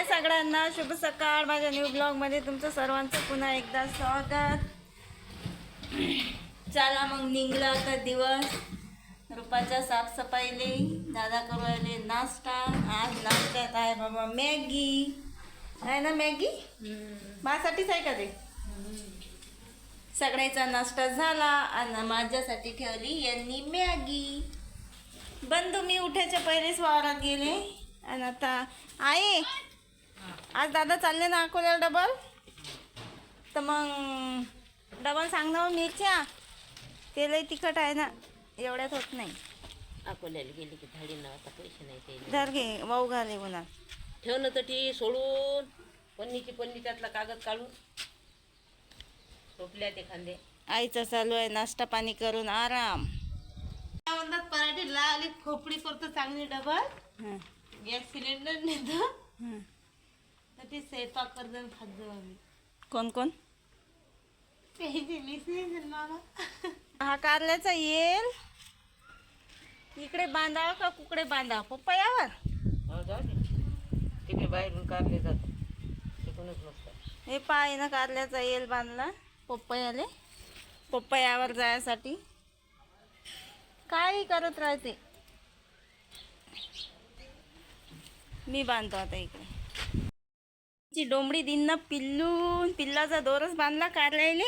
हाय सगळ्यांना शुभ सकाळ. माझ्या न्यू ब्लॉगमध्ये तुमचं सर्वांचं पुन्हा एकदा स्वागत. चला मग निघला आता दिवस. रुपाच्या साफसफाईले दादा करू नाश्ता. आज नाश्त्यात आहे बाबा मॅगी. आहे ना मॅगी? माझ्यासाठीच आहे का ते? सगळ्याचा नाश्ता झाला आणि माझ्यासाठी ठेवली यांनी मॅगी. बंधू मी उठायच्या पहिलेच वावरात गेले. आणि आता आहे आज दादा चालले ना अकोल्याला डबल? तर मग डबल सांग ना मग मिरच्या. ते लई तिखट आहे ना एवढ्यात होत नाही. अकोल्याला गेली की धाडी ना आता पैसे नाही ते. धर घे वाऊ घाले उन्हात ठेवणं तर ती सोडून पन्नीची पन्नी त्यातला कागद काढून. सोपल्या ते खांदे आईचं चालू आहे नाश्ता पाणी करून आराम. म्हणतात पराठी लावली खोपडी करतो चांगली डबल. हं, गॅस सिलेंडर नेतो. हं. तर ते स्वयंपाक करतो आणि खात जाऊ आम्ही. कोण कोण? काही नाही हा कारल्याचा येल इकडे बांधावा का कुकडे बांधावा पप्पायावर हो जाऊ दे. ते बी बाहेरून काढले जातात. तिकडूनच नसतात हे पाय ना कारल्याचा येल बांधला. पप्पायाले पप्पायावर जायसाठी. काही करत राहते. मी बांधतो आता इकडे. ची डोंबडी दिन पिल्लून पिल्लाचा दोरच बांधला कारल्याने.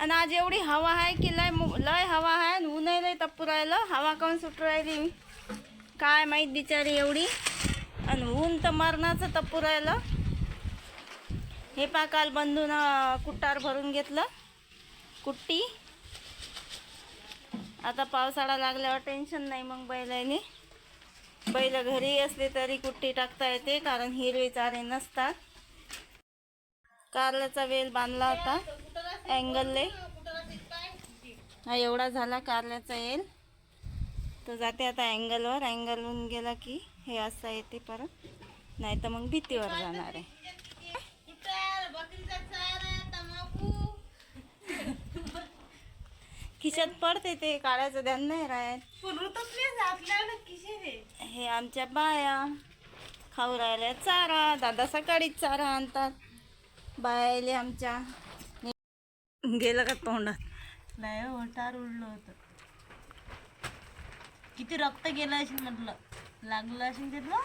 आणि आज एवढी हवा आहे की लय लय हवा आहे आणि ऊनही लय तप्पू राहिलं. हवा काऊन सुटू राहिली? काय माहीत बिचारी एवढी? आणि ऊन तर मरणाचं तप्पू राहिलं. हे पा काल बंधून कुट्टार भरून घेतलं. कुट्टी. आता पावसाळा लागल्यावर टेन्शन नाही मग बैलाने बैल घरी असले तरी कुट्टी टाकता येते कारण हिरवे चारे नसतात. कारल्याचा वेल बांधला होता. अँगलले हा एवढा झाला कारल्याचा येल तो जाते आता अँगलवर अँगलहून गेला की हे असं येते परत. नाही तर मग भीतीवर जाणार आहे. खिशात पडते ते काढायचं ध्यान नाही राहत. हे आमच्या बाया. खाऊ राहिल्या चारा. दादा सकाळीच चारा आणतात. बायाले आमच्या. गेलं का तोंडात? नाही हो, ओटार उडलं होतं. किती रक्त गेलं असेल म्हटलं. लागलं असेल तिथलं.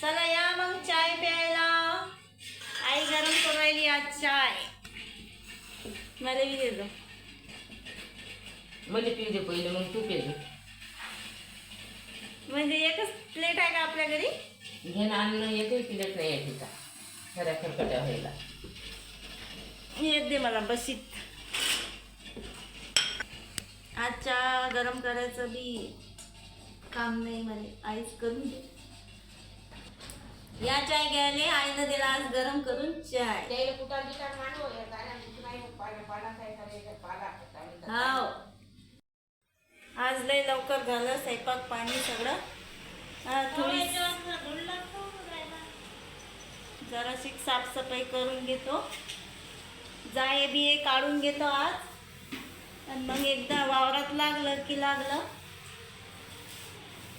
चला या मग चाय प्यायला. आई गरम करू राहिली आज चाय. मला बी देतो मला पिऊ दे पहिले मग तू पे म्हणजे एकच प्लेट आहे का आपल्या घरी? घेणं आणणं एकही पिलेट नाही आहे तिचा खऱ्या खरकट्या व्हायला. येत दे मला बशीत. आजच्या गरम करायचं बी काम नाही मला आईच करून दे. या चाय घ्यायला आईनं दिला आज गरम करून चाय. हाव. आज लय लवकर झालं स्वयंपाक पाणी सगळं. थोडी जराशी साफसफाई करून घेतो. जाय बी हे काढून घेतो आज. आणि मग एकदा वावरात लागलं की लागलं.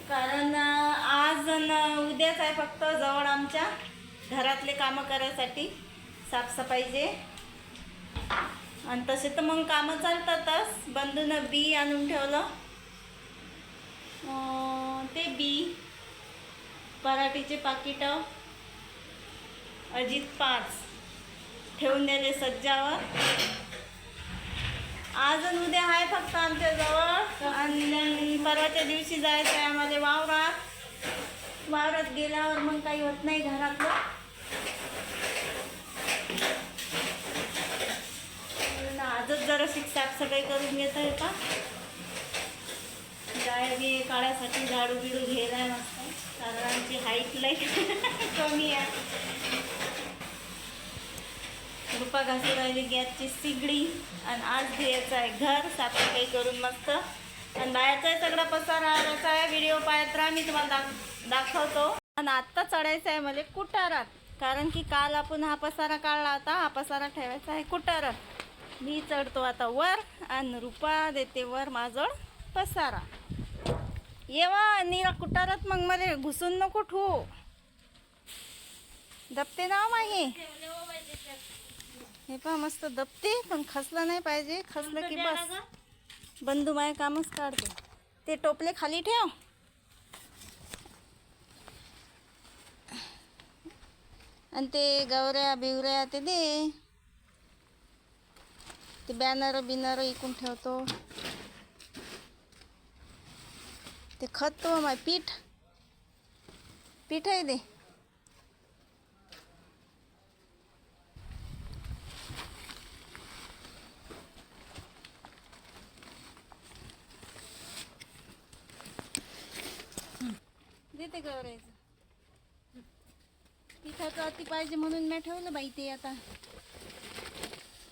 कारण आज न उद्याच आहे फक्त जवळ आमच्या घरातले कामं करायसाठी साफसफाईचे आणि तसे तर मग कामं चालतातच. बंधूनं बी आणून ठेवलं. ते बी पराठीचे पाकिटं अजित पाच. ठेवून दिले सज्जावर. आज आणि उद्या आहे फक्त आमच्या जवळ. आणि परवाच्या दिवशी जायचं आहे आम्हाला वावरात. वावरात गेल्यावर मग काही होत नाही घरातलं. आजच जरा साफसफाई करून घेत आहे जाय बी काढायसाठी झाडू बिडू घ्यायला मस्त कारण आमची हाईट लई कमी आहे. रुपा घासू राहिली गॅसची सिगडी. आणि आज घ्यायचं आहे घर. साफसफाई करून मस्त. आणि बाहेरचा सगळा पसारा आलाचा आहे. व्हिडिओ पाहत राहा. मी तुम्हाला दाख दाखवतो. आणि आत्ता चढायचं आहे म्हणजे मला कुटारात कारण की काल आपण हा पसारा काढला होता. हा पसारा ठेवायचा आहे कुटारात मी चढतो आता वर. आणि रुपा देते वर माझं पसारा. येवा निरा कुटारात मग मला घुसून नको ठू दबते ना हो माही हे पहा मस्त दबते पण खसलं नाही पाहिजे. खसलं की बस. बंधू माय कामच काढते. ते टोपले खाली ठेव. आणि ते गवऱ्या बिवऱ्या ते दे. ते बॅनर बिनर इकून ठेवतो. ते खत तो माय पीठ. पीठ आहे ते. देते गवऱ्याचं पिठाचं अति पाहिजे म्हणून मी ठेवलं बाई ते आता.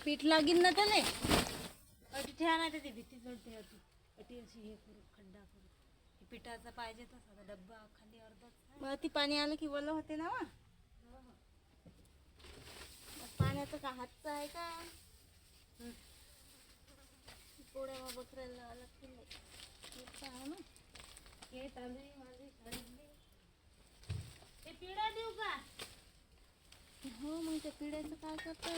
पीठ लागीन ना त्याले. अटी ठेवा नाही ते भीती चढते अटी अटी अशी हे करू खड्डा करू. पिठाचा पाहिजे तसा. डब्बा खाली अर्धाच मग अति पाणी आलं की वलं होते ना वा. पाण्याचं का हातचं आहे का? पोळ्या मग बकऱ्याला केलं हेच आहे ना. हे तांदळी माझी सांडली हे पिढा देऊ का? हो मग त्या पिढ्याचं काय करता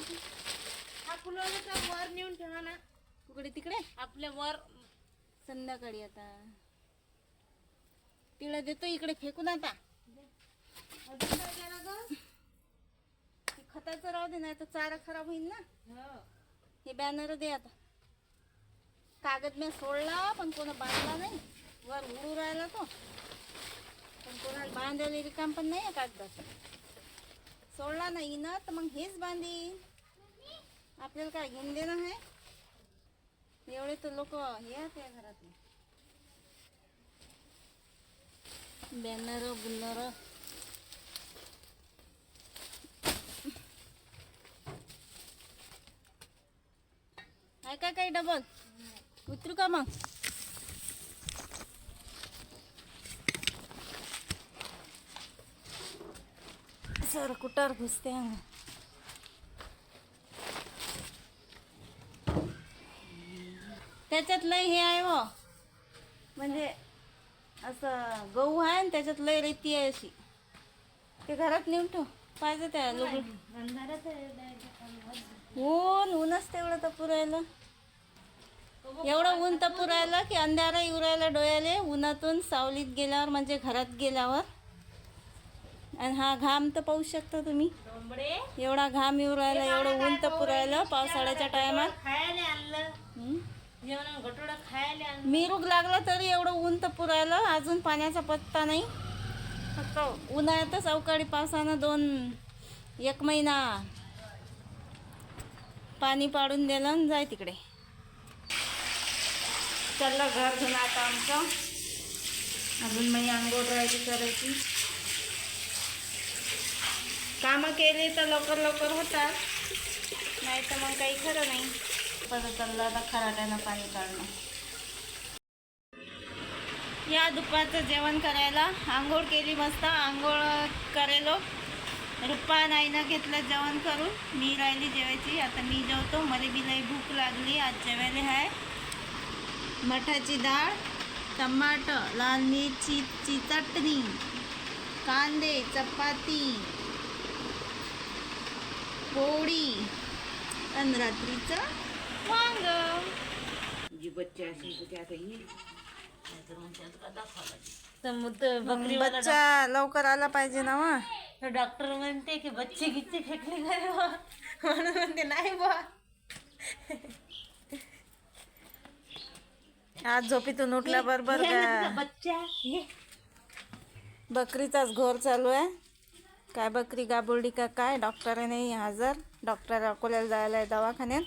हा फुलवण्याचा वर नेऊन ठेवा ना. कुकडे तिकडे? आपल्या वर. संध्याकाळी आता. तिला देतो इकडे फेकून आता. अजून काय केलं गं? खताचं राहू दे नाही तर चारा खराब होईल ना. हो. हे बॅनर दे आता. कागद मी सोडला पण कोणा बांधला नाही. वर उडू राहिला तो. पण कोणाला बांधायला काम पण नाही आहे कागदाचं. सोडला नाही ना तर मग हेच बांधी. आपल्याला काय घेऊन देणं आहे एवढे तर लोक हे आहेत या घरातले. बॅनर बुन्नर आहे काय काय डबल उतरू का मग? सर कुटर घुसते अंग त्याच्यात लय हे आहे व म्हणजे असं गहू आहे आणि त्याच्यात लय रेती आहे अशी. ते घरात नेऊन ठेव. पाहिजे त्या लोक. ऊन ऊनच तेवढं तपू राहिलं एवढं ऊन तपू राहिलं की अंधारा राहिला डोळ्याले. उन्हातून सावलीत गेल्यावर म्हणजे घरात गेल्यावर. आणि हा घाम तर पाहू शकता तुम्ही. एवढा घाम येऊ राहिला एवढं ऊन तपू राहिलं पावसाळ्याच्या टायमात. जेवण गटोडा खायला आणलं मिरूग लागला तरी एवढं ऊन तपू राहिलं अजून पाण्याचा पत्ता नाही. फक्त उन्हाळ्यातच अवकाळी पावसानं दोन एक महिना पाणी पाडून दिलं आणि जाय तिकडे. चाललं घर धुणं आता आमचं. अजून मी आंघोळ राहायची करायची. कामं केली तर लवकर लवकर होतात. नाही तर मग काही खरं नाही. परत आता खराट्यानं पाणी काढणं या दुपारचं जेवण करायला आंघोळ केली मस्त आंघोळ करेलो. रुप्पा नाईनं घेतलं जेवण करून. मी राहिली जेवायची. आता मी जेवतो. मला बी लई भूक लागली. आज जेवायला आहे मठाची डाळ टमाटर लाल मिरचीची चटणी कांदे चपाती पोळी आणि रात्रीचं वांग जी बच्चे असेल तर ते आता येईल तर मग तो बकरीवाला बच्चा लवकर आला पाहिजे ना वा डॉक्टर म्हणते की बच्चे गिच्चे फेकले काय बा म्हणून म्हणते नाही बा आज झोपीतून उठल्याबरोबर का बच्चा हे बकरीचाच घोर चालू आहे काय बकरी गाबुर्डी का काय डॉक्टर नाही हजर डॉक्टर अकोल्याला जायला आहे दवाखान्यात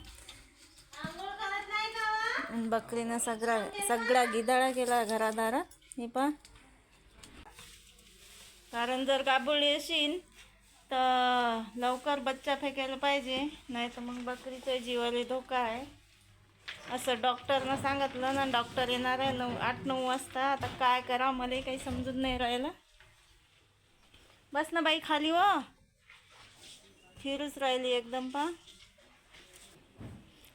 आंघोळ करत नाही का वा? आणि बकरीनं सगळा सगळा गिदाळा केला घरादारात हे पा कारण जर गाबुळी असेल तर लवकर बच्चा फेकायला पाहिजे नाही तर मग बकरीचं जीवाला धोका आहे. असं डॉक्टरनं सांगितलं ना डॉक्टर येणार आहे नऊ आठ नऊ वाजता. आता काय करा मला काही समजून नाही राहिलं. बस ना बाई खाली व फिरूच राहिली एकदम पा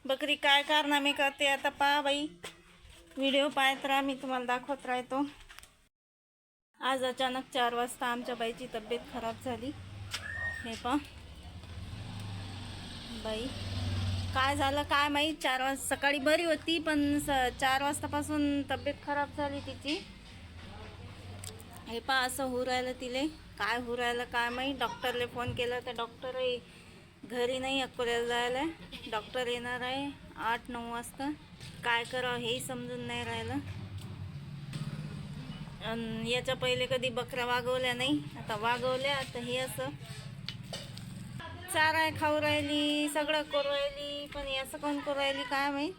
बकरी काय कारनामे करते आता पहा बाई. व्हिडिओ पाहत राहा मी तुम्हाला दाखवत राहतो. आज अचानक चार वाजता आमच्या बाईची तब्येत खराब झाली. हे पहा. बाई काय झालं काय माहीत? चार वाजता सकाळी बरी होती पण स चार वाजतापासून तब्येत खराब झाली तिची. हे पा असं होऊ राहिलं तिले. काय होऊ राहिलं काय माहीत? डॉक्टरले फोन केला तर डॉक्टरही घरी नाही अकोल्याला जायला. डॉक्टर येणार आहे आठ नऊ वाजता. काय करावं हेही समजून नाही राहिलं. आणि याच्या पहिले कधी बकऱ्या वागवल्या नाही. आता वागवल्या आता हे असं. चारा खाऊ राहिली सगळं करू राहिली पण असं कोण करू राहिली काय माहीत?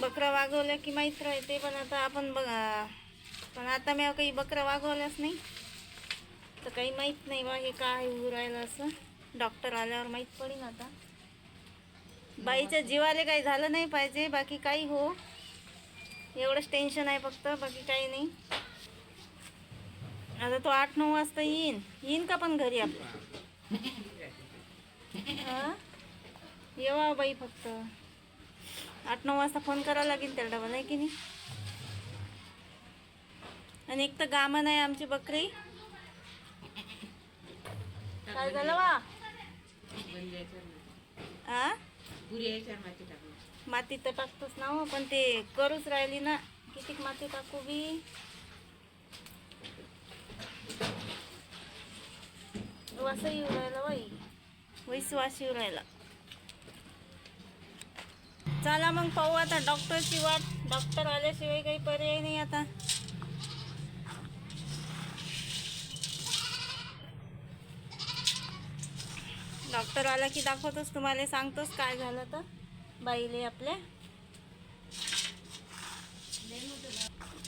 बकरा वागवल्या की माहीत राहते पण आता आपण बघा. पण आता मी काही बकरा वागवल्याच नाही. तर काही माहीत नाही बा हे काय होऊ राहिलं असं. डॉक्टर आल्यावर माहीत पडेल आता. बाईच्या जीवाले काही झालं नाही पाहिजे बाकी काही हो. एवढंच टेन्शन आहे फक्त बाकी काही नाही. आता तो आठ नऊ वाजता येईन. येईन का पण घरी आपल्या येवा हो बाई फक्त. आठ नऊ वाजता फोन करावा लागेल त्याला डबल आहे की नाही? आणि एक तर गामन आहे आमची बकरी. काय झालं वा? आ? माती तर टाकतोच ना हो पण ते करूच राहिली ना. कितीक माती टाकू बी? वास येऊ राहिला बाई. वैस वास येऊ राहिला. चला मग पाहू आता. डॉक्टरची वाट. डॉक्टर आल्याशिवाय काही पर्याय नाही आता. डॉक्टर आला की दाखवतोच तुम्हाला सांगतोच काय झालं तर? बाईले आपल्या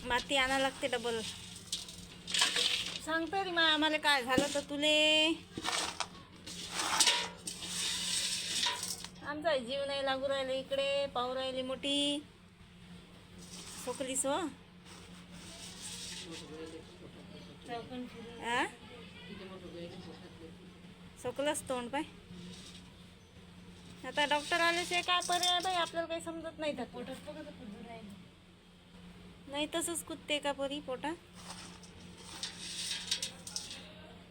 माती आणा लागते डबल सांगतो रे मा आम्हाला काय झालं तर तुले? आमचा जीव नाही लागू राहिले इकडे पाहू राहिली मोठी. सोकलीस हो. आ? सोकलंच तोंड पाय. आता डॉक्टर आल्याशिवाय काय पर्याय बाई आपल्याला काही समजत नाही तर पोटात बघा तर नाही तसंच कुदते का परी पोटात?